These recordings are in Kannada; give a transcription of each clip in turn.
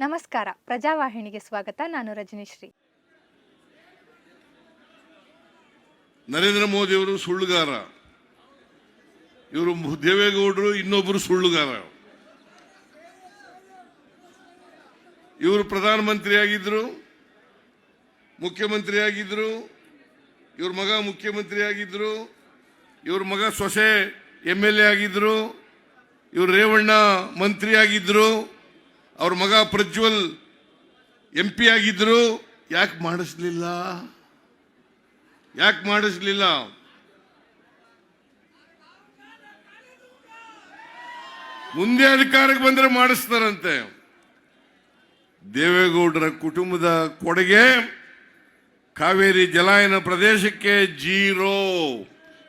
ನಮಸ್ಕಾರ. ಪ್ರಜಾವಾಹಿನಿಗೆ ಸ್ವಾಗತ. ನಾನು ರಜನಿಶ್ರೀ. ನರೇಂದ್ರ ಮೋದಿ ಅವರು ಸುಳ್ಳುಗಾರ. ಇವರು ದೇವೇಗೌಡರು ಇನ್ನೊಬ್ಬರು ಸುಳ್ಳುಗಾರ. ಇವರು ಪ್ರಧಾನಮಂತ್ರಿ ಆಗಿದ್ರು ಮುಖ್ಯಮಂತ್ರಿ ಆಗಿದ್ರು ಇವ್ರ ಮಗ ಮುಖ್ಯಮಂತ್ರಿ ಆಗಿದ್ರು ಇವ್ರ ಮಗ ಸೊಸೆ ಎಂ ಎಲ್ ಎ ಆಗಿದ್ರು, ಇವ್ರು ರೇವಣ್ಣ ಮಂತ್ರಿ ಆಗಿದ್ರು ಅವ್ರ ಮಗ ಪ್ರಜ್ವಲ್ ಎಂ ಪಿ ಆಗಿದ್ರು. ಯಾಕೆ ಮಾಡಿಸ್ಲಿಲ್ಲ? ಯಾಕೆ ಮಾಡಿಸ್ಲಿಲ್ಲ? ಮುಂದೆ ಅಧಿಕಾರಕ್ಕೆ ಬಂದ್ರೆ ಮಾಡಿಸ್ತಾರಂತೆ. ದೇವೇಗೌಡರ ಕುಟುಂಬದ ಕೊಡುಗೆ ಕಾವೇರಿ ಜಲಾಯನ ಪ್ರದೇಶಕ್ಕೆ ಜೀರೋ.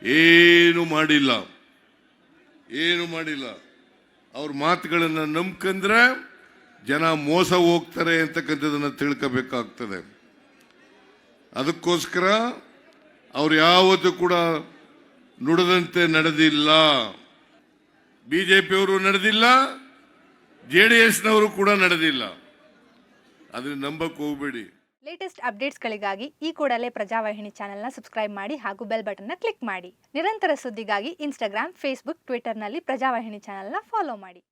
ಏನು ಮಾಡಿಲ್ಲ. ಏನು ಮಾಡಿಲ್ಲ. ಅವ್ರ ಮಾತುಗಳನ್ನು ನಂಬ್ಕಂದ್ರೆ ಜನ ಮೋಸ ಹೋಗ್ತಾರೆ ಅಂತಕ್ಕಂಥದ್ದನ್ನು ತಿಳ್ಕೋಬೇಕಾಗ್ತದೆ. ಅದಕ್ಕೋಸ್ಕರ ಅವ್ರು ಯಾವತ್ತೂ ಕೂಡ ನುಡದಂತೆ ನಡೆದಿಲ್ಲ. ಬಿಜೆಪಿಯವರು ನಡೆದಿಲ್ಲ, ಜೆ ಡಿ ಎಸ್ನವರು ಕೂಡ ನಡೆದಿಲ್ಲ. ಅದನ್ನ ನಂಬಕ್ ಹೋಗ್ಬೇಡಿ. ಲೇಟೆಸ್ಟ್ ಅಪ್ಡೇಟ್ಸ್ಗಳಿಗಾಗಿ ಈ ಕೂಡಲೇ ಪ್ರಜಾವಾಹಿನಿ ಚಾನೆಲ್ನ ಸಬ್ಸ್ಕ್ರೈಬ್ ಮಾಡಿ ಹಾಗೂ ಬೆಲ್ ಬಟನ್ನ ಕ್ಲಿಕ್ ಮಾಡಿ. ನಿರಂತರ ಸುದ್ದಿಗಾಗಿ ಇನ್ಸ್ಟಾಗ್ರಾಮ್, ಫೇಸ್ಬುಕ್ ಟ್ವಿಟರ್ನಲ್ಲಿ ಪ್ರಜಾವಾಹಿನಿ ಚಾನೆಲ್ನ ಫಾಲೋ ಮಾಡಿ.